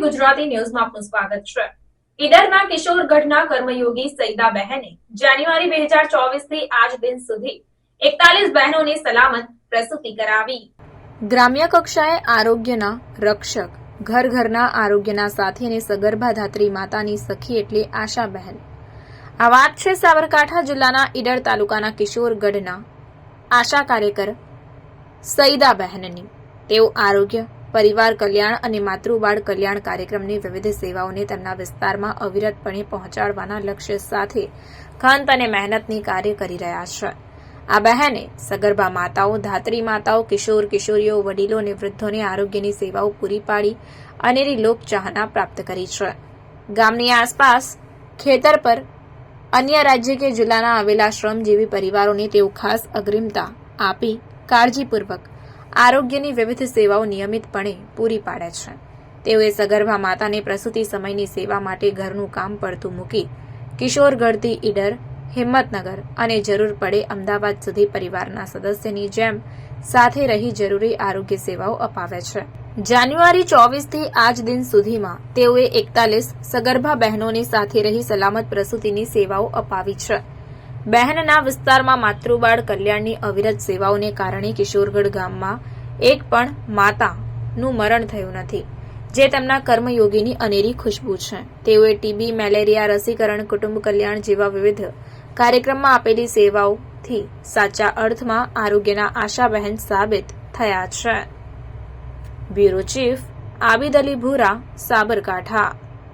ગુજરાતી ન્યૂઝમાં આપનું સ્વાગત છે. ઈડરના કિશોરગઢના કર્મયોગી સૈદા બહેને જાન્યુઆરી બે હજાર ચોવીસથી આજ દિન સુધી એકતાલીસ બહેનોની સલામત પ્રસૂતિ કરાવી. ગ્રામ્ય કક્ષાએ આરોગ્યના રક્ષક, ઘર ઘરના આરોગ્યના સાથી અને સગર્ભા માતાની સખી એટલે આશાબહેન આ વાત છે સાબરકાંઠા જિલ્લાના ઈડર તાલુકાના કિશોરગઢના આશા કાર્યકર સઈદાબહેનની તેઓ આરોગ્ય પરિવાર કલ્યાણ અને માતૃબાળ કલ્યાણ કાર્યક્રમની વિવિધ સેવાઓને તેમના વિસ્તારમાં અવિરતપણે પહોંચાડવાના લક્ષ્ય સાથે ખંત અને મહેનતની કાર્ય કરી રહ્યા છે. આ બહેને સગર્ભા માતાઓ, ધાત્રી માતાઓ, કિશોર કિશોરીઓ વડીલો અને વૃદ્ધોને આરોગ્યની સેવાઓ પૂરી પાડી અનેરી લોકચાહના પ્રાપ્ત કરી છે. ગામની આસપાસ, ખેતર પર, અન્ય રાજ્ય કે જિલ્લાના આવેલા શ્રમજીવી પરિવારોને તેઓ ખાસ અગ્રિમતા આપી કાળજીપૂર્વક આરોગ્યની વિવિધ સેવાઓ નિયમિતપણે પૂરી પાડે છે. તેઓએ સગર્ભા માતાને પ્રસૂતિ સમયની સેવા માટે ઘરનું કામ પડતું મૂકી કિશોરગઢથી ઈડર, હિંમતનગર અને જરૂર પડે અમદાવાદ સુધી પરિવારના સદસ્યની જેમ સાથે રહી જરૂરી આરોગ્ય સેવાઓ અપાવે છે. જાન્યુઆરી ચોવીસથી આજ દિન સુધીમાં તેઓએ એકતાલીસ સગર્ભા બહેનોની સાથે રહી સલામત પ્રસૂતિની સેવાઓ અપાવી છે. બહેનના વિસ્તારમાં માતૃબાળ કલ્યાણની અવિરત સેવાઓને કારણે કિશોરગઢ ગામમાં એક પણ માતાનું મરણ થયું નથી, જે તેમના કર્મયોગીની અનેરી ખુશ્બુ છે. તેઓએ ટીબી, મેલેરિયા, રસીકરણ, કુટુંબ કલ્યાણ જેવા વિવિધ કાર્યક્રમમાં આપેલી સેવાઓથી સાચા અર્થમાં આરોગ્યના આશાબહેન સાબિત થયા છે. બ્યુરો ચીફ આબિદ અલી ભૂરા, સાબરકાંઠા.